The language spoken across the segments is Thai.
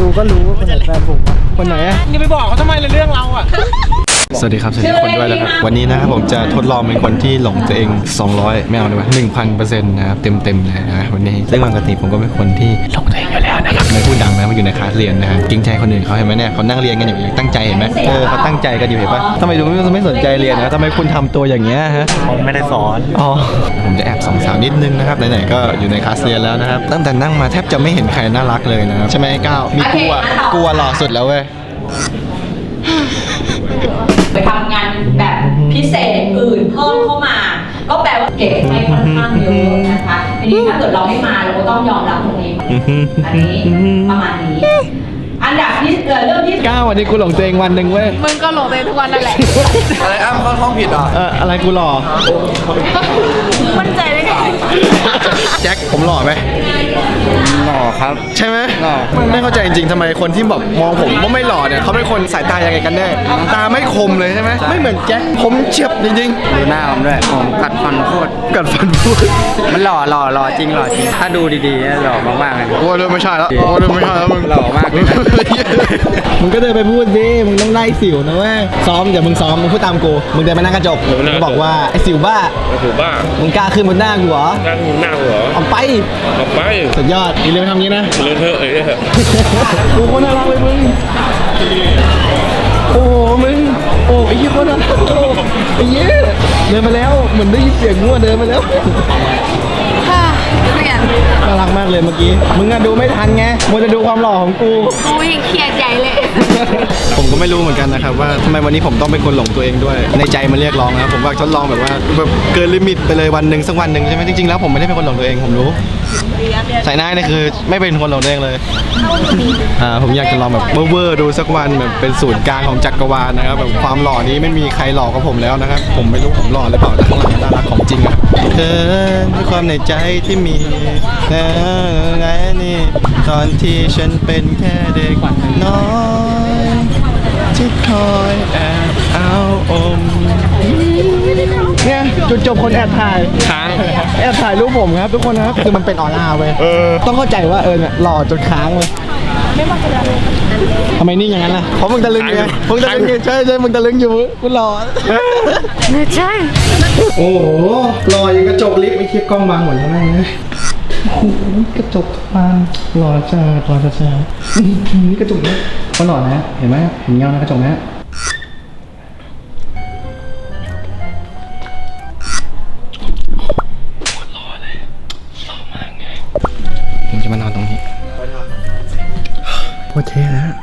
ดูก็รู้ว่าคนไหนแฟนผมอะคนไหนอะนี่ไปบอกเขาทำไมเลยเรื่องเราอะ สวัสดีครับสวัสดีทุกคนด้วยนะครับ วันนี้นะครับผมจะทดลองเป็นคนที่หลงตัวเอง 200 ไม่เอาดีกว่า1,000เปอร์เซ็นต์นะครับเต็มๆเลยนะวันนี้ซึ่งปกติผมก็เป็นคนที่หลงตัวเองอยู่แล้วนะครับไม่พูดดังนะมาอยู่ในคลาสเรียนนะฮะเกรงใจคนอื่นเขาเห็นไหมเนี่ยเขานั่งเรียนกันอยู่ยังตั้งใจเห็นไหมเออเขาตั้งใจกันอยู่เห็นปะทำไมดูไม่ไม่สนใจเรียนนะทำไมคุณทำตัวอย่างเงี้ยฮะผมไม่ได้สอนอ๋อผมจะแอบสองสาวนิดนึงนะครับไหนๆก็อยู่ในคลาสเรียนแล้วนะครับตั้งแต่นั่งมาแทบจะไม่เห็นใครน่ารักเลยนะครับใช่ไหมไอ้ก้าวมีกูอะกูอะหล่อสุดแล้วเว้ย ไปทำงานแบบพิเศษอื่นเพิ่มเข้ามา ก็แปลว่าเก็บไปค่อนข้างเยอะนะคะทีนี้ถ้าเกิดเราไม่มาเราก็ต้องยอมรับตรงนี้ อันนี้ประมาณนี้ อันดับที่เอ่อเรื่องที่ก้าววันนี้กูหลงตัวเองวันหนึ่งเว้ย มึงก็หลงตัวเองทุกวันนั่นแหละ อะไรอ้ำเขาท้องผิดอะเอออะไรกูหล่อ มั่นใจได้ไง แจ็คผมหล่อไหม หล่อครับ ใช่ไหมหล่อไม่เข้าใจจริงๆทำไมคนที่แบบมองผมว่าไม่หล่อเนี่ยเขาเป็นคนสายตายังไงกันแน่ตาไม่คมเลยใช่ไหมไม่เหมือนแจ็คผมเฉียบจริงดูหน้าผมด้วยผมกัดฟันพูดๆกัดฟันพูดมันหล่อหล่อหล่อจริงหล่อจริงถ้าดูดีๆหล่อมากๆเลยโอ้ยเริ่มไม่ใช่แล้วโอ้ยเริ่มไม่ใช่แล้วมึงหล่อมากเลยนะมึงก็เดินไปพูดดิมึงต้องไล่สิวนะเว้ยซ้อมอย่ามึงซ้อมมึงพูดตามกูมึงเดินไปนั่งกระจกมึงบอกว่าไอ้สิวบ้าถูกบ้ามึงกล้าขึ้นบนหน้ากูเหรอนั่งหน้าหัวเอาไปออกไปสุดยอดอีเลียทำงี้นะเลอะเทอะเอ้ยเถอะกูคนน่ารักเลยมึง โอ้โหมึง โอ้ไอ้ยี่คนน่ารักโอ้ไอ้เหี้ยเดินมาแล้ว เหมือนได้ยินเสียงงัวเดินมาแล้ว ค่ะเปลี่ยนน่ารักมากเลยเมื่อกี้ มึงอะดูไม่ทันไงมัวจะดูความหล่อของกูกูยังเครียดใหญ่เลย ผมก็ไม่รู้เหมือนกันนะครับว่าทำไมวันนี้ผมต้องเป็นคนหลงตัวเองด้วย ในใจมันเรียกร้องนะครับผมว่าทดลองแบบว่าแบบเกินลิมิตไปเลยวันหนึ่งสักวันหนึ่งใช่ไหมจริงๆแล้วผมไม่ได้เป็นคนหลงตัวเองผมรู้สายหน้านี่คือไม่เป็นคนหลงตัวเองเลยอ่าผมอยากจะลองแบบเวอร์ๆดูสักวันแบบเป็นศูนย์กลางของจักรวาลนะครับแบบความหล่อนี้ไม่มีใครหล่อกว่าผมแล้วนะครับ ผมไม่รู้ผมหล่อหรือเปล่าแต่ข้างหลังน่ารักของจริงอะเธอด้วยความในใจที่มีเออไงนี่ตอนที่ฉันเป็นแค่เด็กน้อยที่คอยแอบเอาอม เนี่ยจุดจบคนแอบถ่ายค้างแอบถ่ายรูปผมครับ ทุกคนนะครับคือมันเป็นออร่าเว้ยต้องเข้าใจว่าเออเนี่ยหล่อจนค้างเลยทำไมนี่อย่างนั้นล่ะเพราะมึงตะลึงไงมึงตะลึงไงใช่ใช่มึงตะลึงอยู่กูหล่อไม่ใช่โอ้โหหล่ออย่างกระจกลิฟต์ไม่คิดกล้องบางหมดแล้วแม่งนะโอ้โหกระจกบางหล่อจ้าหล่อจ้าจ้าอื้อหือนี่กระจกเนี่ยเขาหล่อนะ เห็นไหมเห็นเงาในกระจกนะ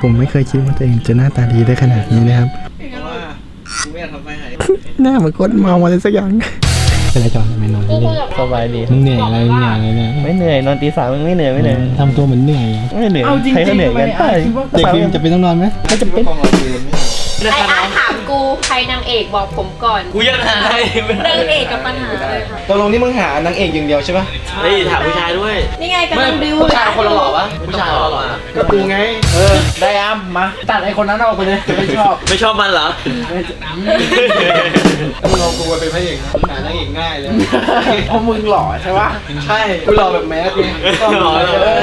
ผมไม่เคยคิดว่าตัวเองจะหน้าตาดีได้ขนาดนี้นะครับหน้าเหมือนคนเมาอะไรสักอย่างเป็นไรจอนทำไมนอนที่นี่สบายดีมึงเหนื่อยอะไรมึงเหนื่อยอะไรเนี่ยไม่เหนื่อยนอนตีสามมึงไม่เหนื่อยไม่เหนื่อยทำตัวเหมือนเหนื่อยไม่เหนื่อยใครก็เหนื่อยกันใช่เด็กฟิล์มจะเป็นต้องนอนไหมไม่จะเป็น ไออาร์ตถามกูใครนางเอกบอกผมก่อนกูยังหาได้นางเอกกับปัญหาเลยค่ะตกลงนี่มึงหานางเอกอย่างเดียวใช่ปะเฮ้ยถามผู้ชายด้วยนี่ไงกำลังดิวผู้ชายคนละหล่อปะผู้ชายหล่อหล่อก็กูไง เออ ได้อ้ํมา ตัดไอ้คนนั้นออกไปเลยไม่ชอบ ไม่ชอบมันเหรอถ้ามึงเอากูไปเป็นพระเอกมึงหานางเอกง่ายเลยเพราะมึงหล่อใช่ปะใช่กูรอแบบแมสไงหล่อเลย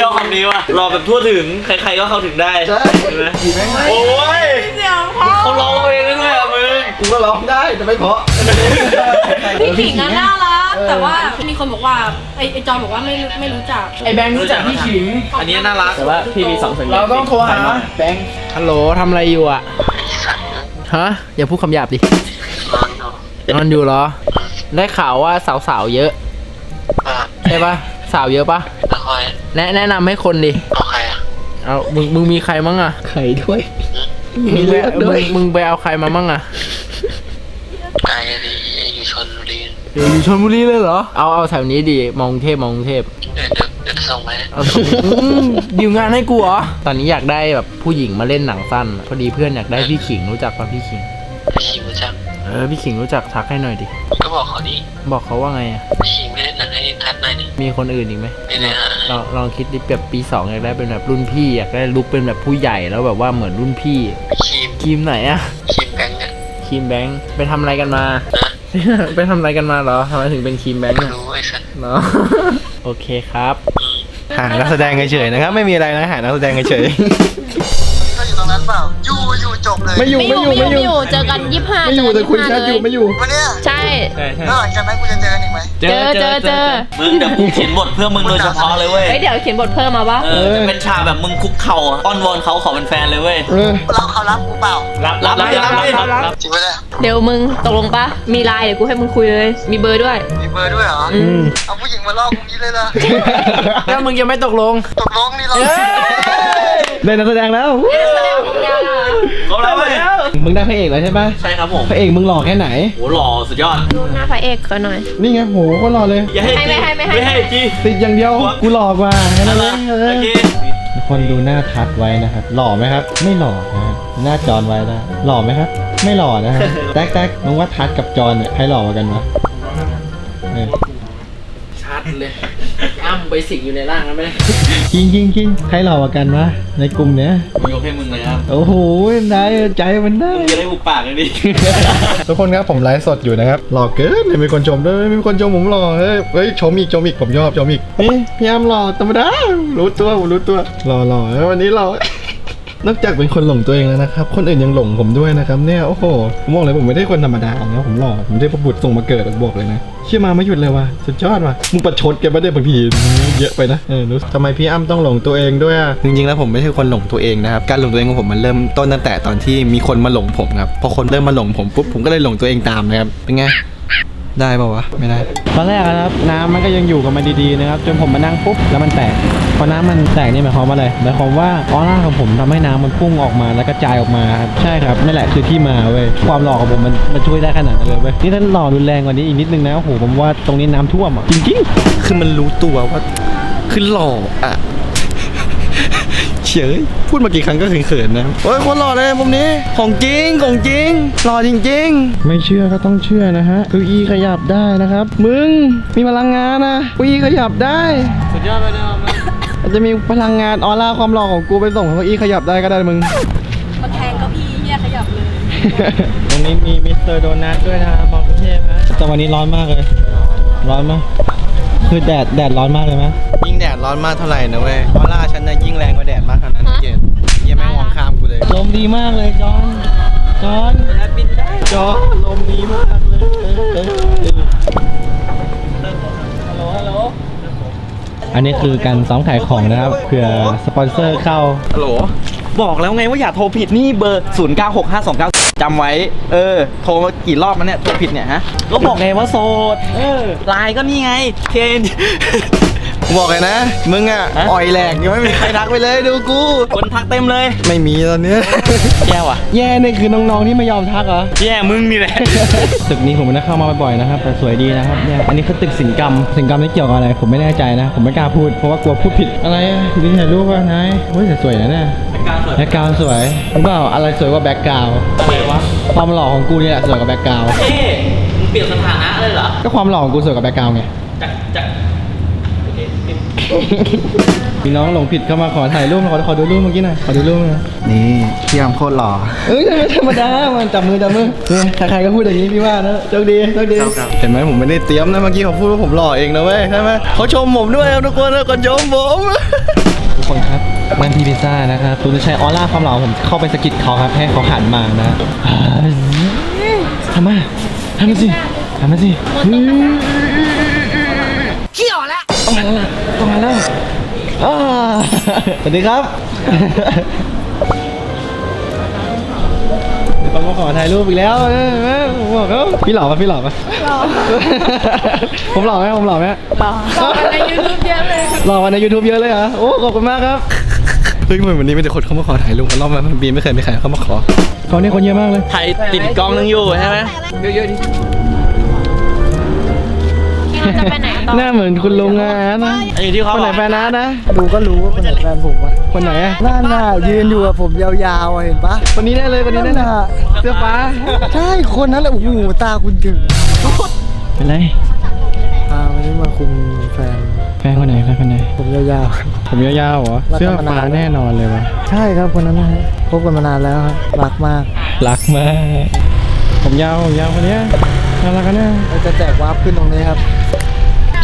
ชอบคำนี้ว่ะหล่อแบบทั่วถึงใครๆก็เข้าถึงได้ใช่ใช่ไหมดีไหมโอ้ยเดี๋ยวพ่อเขาร้องเองได้ด้วยอะมึงกูก็ร้องได้แต่ไม่เพราะพี่ขิงอะน่ารักแต่ว่ามีคนบอกว่าไอไอจอมบอกว่าไม่รู้ไม่รู้จักไอ้แบงค์รู้จักพี่ขิง อันนี้น่ารักแต่ว่าพี่มีสองสัญญาเราต้องโทรหาแบงค์ฮัลโหลทำอะไรอยู่อะฮะอย่าพูดคำหยาบดินอนอยู่เหรอ ได้ข่าวว่าสาวๆเยอะใช่ปะสาวเยอะปะแนะแนะนำให้คนดิเอามึงมึงมีใครมั่งอะไข่ด้วย มึงไปมึงมึงไปเอาใครมามั่งอะไกลดีอยู่ชนบุรีเดี๋ยวอยู่ชลบุรีเลยเหรอ เอาเอาแถวนี้ดิมองกรุงเทพมองกรุงเทพเดี๋ยวเดี๋ยวเดี๋ยวจะส่งไปเอาส่งอืมดีลงานให้กูเหรอ ตอนนี้อยากได้แบบผู้หญิงมาเล่นหนังสั้นพอดีเพื่อนอยากได้พี่ขิงรู้จักปะพี่ขิงขี่รู้จักเออพี่ขิงรู้จักทักให้หน่อยดิ ก็บอกเขาดิบอกเขาว่าไงอะขี่ไม่ มีคนอื่นอีกไหมไม่ได้หาเราลองคิดดิแบบปีสองอยากได้เป็นแบบรุ่นพี่อยากได้ลุกเป็นแบบผู้ใหญ่แล้วแบบว่าเหมือนรุ่นพี่ครีมครีมไหนอะครีมแบงก์อะครีมแบงค์ไปทำอะไรกันมา นะไปทำอะไรกันมาเหรอทำไมถึงเป็นครีมแบงค์อะรู้ไอ้สัสเนาะโอเคครับ หานักแสดงเฉยๆนะครับ ไม่มีอะไรนะหานักแสดงเฉยก็อยู่ตรงนั้น เปล่าอยู่อยู่จบเลยๆไม่อยู่ไม่อยู่ไม่อยู่ไม่อยู่เจอกันยี่ห้าไม่อยู่แต่คุยแชทอยู่ไม่อยู่วันเนี้ยใช่แล้วหลังจากนั้นกูจะเจอกันอีกไหมเจอเจอเจอมึงเดี๋ยวกูเขียนบทเพื่อมึงโดยเฉพาะเลยเว้ยเฮ้ยเดี๋ยวเขียนบทเพิ่มมาปะเออจะเป็นฉากแบบมึงคุกเข่าอ้อนวอนเขาขอเป็นแฟนเลยเว้ยเออเราเขารับกูเปล่ารับรับรับรับรับจริงไหมเนี่ยเดี๋ยวมึงตกลงปะมีไลน์เดี๋ยวกูให้มึงคุยเลย มีเบอร์ด้วย มีเบอร์ด้วยเหรออืมเอาผู้หญิงมาล่อกูงี้เลยล่ะแล้วมึงยังไม่ตกลงตกลงนี่เรา ได้นักแสดงแล้วเขาแล้วเว้ยมึงได้พระเอกแล้วใช่ปะใช่ครับผมพระเอกมึงหล่อแค่ไหนโหหล่อสุดยอด ดูหน้าพระเอกเขาหน่อย นี่ไงโหก็หล่อเลย อย่าให้ไม่ให้ไม่ให้ไม่ให้จีติดอย่างเดียวกูหล่อกว่าแค่นั้นอะไรเองเอโออเคทุกคนดูหน้าทัดไว้นะครับ หล่อไหมครับ ไม่หล่อนะฮะหน้าจอนไว้นะหล่อไหมครับ ไม่หล่อนะฮะแท็กแท็กมึงว่าทัดกับจอนเนี่ยใครหล่อกว่ากันวะเออชัดเลย อ้ำไปสิงอยู่ในร่างนั้นไหมจริงจริงจริงใครหล่อกว่ากันวะในกลุ่มเนี้ยผมยกให้มึงเลยครับโอ้โหได้ใจมันได้มึงจะได้บุกปากกันดิ ทุกคนครับผมไลฟ์สดอยู่นะครับหล่อเกินมีคนชมด้วยมีคนชมผมหล่อเฮ้ยเฮ้ยชมอีกชมอีกผมยอมชมอีกนี่พี่ยามหล่อธรรมดารู้ตัวผมรู้ตัวหล่อหล่อแล้ววันนี้หล่อ นอกจากเป็นคนหลงตัวเองแล้วนะครับ คนอื่นยังหลงผมด้วยนะครับเนี่ยโอ้โหผมบอกเลยผมไม่ได้คนธรรมดานะผมหล่อผมได้ประบุตรส่งมาเกิดบอกเลยนะ เชื่อมาไม่หยุดเลยว่ะสุดยอดว่ะมึงประชดแกไม่ได้บางทีเยอะไปนะเออรู้ทำไมพี่อ้ำต้องหลงตัวเองด้วยอะจริงๆแล้วผมไม่ใช่คนหลงตัวเองนะครับการหลงตัวเองของผมมันเริ่มต้นตั้งแต่ตอนที่มีคนมาหลงผมครับพอคนเริ่มมาหลงผมปุ๊บผมก็เลยหลงตัวเองตามนะครับเป็นไง ได้ป่าวะ ไม่ได้ ตอนแรกนะครับน้ำมันก็ยังอยู่กับมันดีๆนะครับจนผมมานั่งปุ๊บแล้วมันแตกพอน้ำมันแตกนี่หมายความว่าอะไรหมายความว่าออร่าของผมทำให้น้ำมันพุ่งออกมาแล้วกระจายออกมาครับใช่ครับนั่นแหละคือที่มาเว้ยความหล่อของผมมันมันช่วยได้ขนาดนั้นเลยเว้ยนี่ถ้าหล่อรุนแรงกว่านี้อีกนิดนึงนะโอ้โหผมว่าตรงนี้น้ำท่วมอะจริงๆ คือมันรู้ตัวว่า คือหล่ออะ เฉยพูดมากี่ครั้งก็เขินๆนะโอ้ยคนหล่อเลยมุมนี้ของจริงของจริงหล่อจริง ๆ ไม่เชื่อก็ต้องเชื่อนะฮะเก้าอี้ขยับได้นะครับ มึงมีพลังงานนะเก้าอี้ขยับได้สุดยอดไปเลยมั้งอาจจะมีพลังงานออร่าความหล่อของกูไปส่งให้เก้าอี้ขยับได้ก็ได้มึงมาแทงเก็พี่เฮียขยับเลยตรงนี้มีมิสเตอร์โดนัทด้วยนะครับมองกรุงเทพนะแต่วันนี้ร้อนมากเลย ร้อนมากคือแดดแดดร้อนมากเลยมั้ยยิ่ง แดดร้อนมากเท่าไหร่นะเว้ยออร่าฉันนะยิ่งแรงกว่าแดดมากเท่านั้นเกดยังไม่มองข้ามกูเลย ลมดีมากเลยจอนจอนจอนลมดีมากเลยอันนี้คือการซ้อมขายของนะครับเผื่อสปอนเซอร์เข้าฮัลโหลบอกแล้วไงว่าอย่าโทรผิดนี่เบอร์ 096529จำไว้ เออ โทรมากี่รอบมันเนี่ย โทรผิดเนี่ยฮะ ก็บอกไงว่าโสด เออไลน์ก็นี่ไง เคน บอกเลยนะ มึงอะฮะอ่อยแหลกยังไม่มีใครทักไปเลยดูกู คนทักเต็มเลย ไม่มีตอนเนี้ยแย่ว่ะ แย่นี่คือน้องๆที่ไม่ยอมทักเหรอ แย่มึงนี่แหละ ตึกนี้ผมไม่ได้เข้ามาบ่อยๆนะครับ แต่สวยดีนะครับเนี่ย อันนี้คือตึกสินกรรม สินกรรมนี่เกี่ยวกับอะไร ผมไม่แน่ใจนะ ผมไม่กล้าพูด เพราะว่ากลัวพูดผิด อะไรอะดูถ่ายรูปว่านายเฮ้ยแต่สวยนะเนี่ยแบ็กกราวด์สวยรู้เปล่าอะไรสวยกว่าแบ็กกราวด์ทำไมวะ ความหล่อของกูนี่แหละสวยกว่าแบ็กกราวด์เอ๊ะมึงเปลี่ยนสถานะเลยเหรอ ก็ความหล่อของกูสวยกว่าแบ็กกราวด์ไงจากจากโอเค มีน้องหลงผิดเข้ามาขอถ่ายรูปขอขอดูรูปเมื่อกี้หน่อยขอดูรูปหน่อยนี่พี่ยามโคตรหล่อเอ้ยธรรมดามันจับมือจับมือเนี่ยใครๆก็พูดอย่างนี้พี่ว่านะโชคดีโชคดีเห็นไหมผมไม่ได้เตรียมนะเมื่อกี้เขาพูดว่าผมหล่อเองนะเว้ยใช่ไหมเขาชมผมด้วยครับทุกคนทุกคนชมผมทุกคนครับมันพีพิซซ่านะครับคุณจะใช้ออร่าความหล่อผมเข้าไปสะกิดเขาครับให้เขาหันมานะทำมาทำมาสิทำมาสิ สวัสดีครับเดี๋ยวมาขอถ่ายรูปอีกแล้วเออแม่ผมบอกแล้วพี่หล่อปะพี่หล่อปะหล่อผมหล่อไหมผมหล่อไหมรอรอในยูทูบเยอะเลยหล่อมาใน YouTube เยอะเลยเหรอโอ้ขอบคุณมากครับเฮ้ยทำไมวันนี้มีแต่คนเข้ามาขอถ่ายรูปกันรอบนั้นบีไม่เคยมีใครเข้ามาขอเขาเนี่ยคนเยอะมากเลยถ่ายติดกล้องนึงอยู่ใช่ไหมเยอะๆดิเรา จะไปไหนต่อ หน้าเหมือนคุณลุงอะนะไอ้ที่เขาคนไหนบอกแฟนนะนะ ดูก็รู้ว่าคนไหนแฟนผมอะคนไหนอะนั่นน่ะยืนอยู่กับผมยาวๆอะเห็นปะคนนี้ได้เลยคนนี้ได้เลยเสื้อฟ้า ใช่คนนั้นแหละโอ้โหตาคุณถึงเป็นไรพาวันนี้มาคุมแฟน แฟนคนไหนแฟนคนไหน ผมยาวผมยาวๆเหรอรักกันเสื้อมานานฟ้าแน่นอนเลยวะๆ ใช่ครับคนนั้นนะฮะพบกันมานานแล้วครับรักมากรักมาก ผมยาวผมยาวคนเนี้ยน่ารักกันเนี่ยเราจะแจกวาร์ปขึ้นตรงนี้ครับ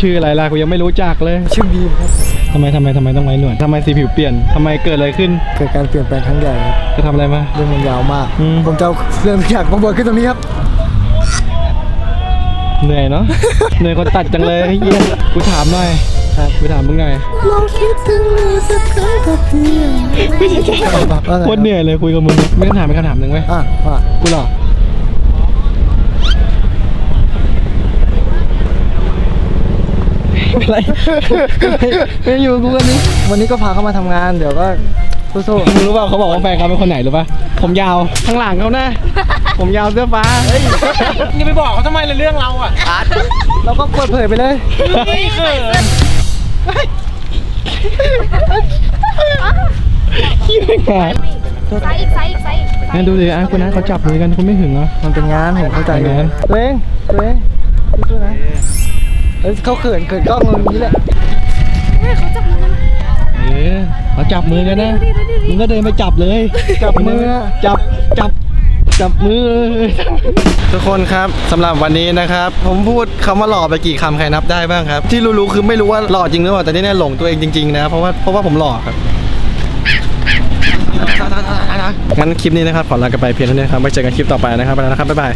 ชื่ออะไรล่ะกูยังไม่รู้จักเลยชื่อบีมครับทำไมทำไมทำไมต้องไว้หนวดทำไมสีผิวเปลี่ยนทำไมเกิดอะไรขึ้นเกิดการเปลี่ยนแปลงครั้งใหญ่ครับจะทำอะไรมา เรื่องมันยาวมาก อืม ผมจะเอาเรื่องทุกอย่างมาบอกขึ้นตรงนี้ครับ เหนื่อยเนาะ เหนื่อยคนตัดจังเลยไอ้เหี้ยกูถามหน่อยครับกูถามมึงหน่อยลองคิดถึงมือสักครั้งกับพี่ว่าไงโคตรเหนื่อยเลยคุยกับมึงไม่ต้องถามเป็นคำถามหนึ่งไหมอะว่ากูหรอ อะไรไม่อยู่กูกันนี้วันนี้ก็พาเขามาทำงาน เดี๋ยวก็สู้มึงรู้เปล่าเขาบอกว่าแฟนเขาเป็นคนไหนรู้ป่ะผมยาวข้างหลังเขานะ ผมยาวเสื้อฟ้า นี่ไปบอกเขาทำไมเลยเรื่องเราอะๆเราก็เปิดเผยไปเลยไม่เขินขี้ไม่ขาดไซส์อีกไซส์อีกไซส์อีกงั้นดูดิอะคุณนะเขาจับมือกันคุณไม่หึงเหรอ มันเป็นงานผมเข้าใจอยู่งาน ตัวเองตัวเองสู้ๆนะ เอ้ยเขาเขินเขินกล้องมึงอย่างนี้แหละเออเขาจับมือกันนะมึงก็เดินไปจับเลยจับมือจับจับจับมือเลยทุกคนครับสำหรับวันนี้นะครับ ผมพูดคำว่าหล่อไปกี่คำใครนับได้บ้างครับ ที่รู้ๆคือไม่รู้ว่าหล่อจริงหรือเปล่าแต่ที่แน่หลงตัวเองจริงๆนะเพราะว่าเพราะว่าผมหล่อครับงั้นคลิปนี้นะครับขอลากันไปเพียงเท่านี้ครับไว้เจอกันคลิปต่อไปนะครับไปแล้วนะครับบ๊ายบาย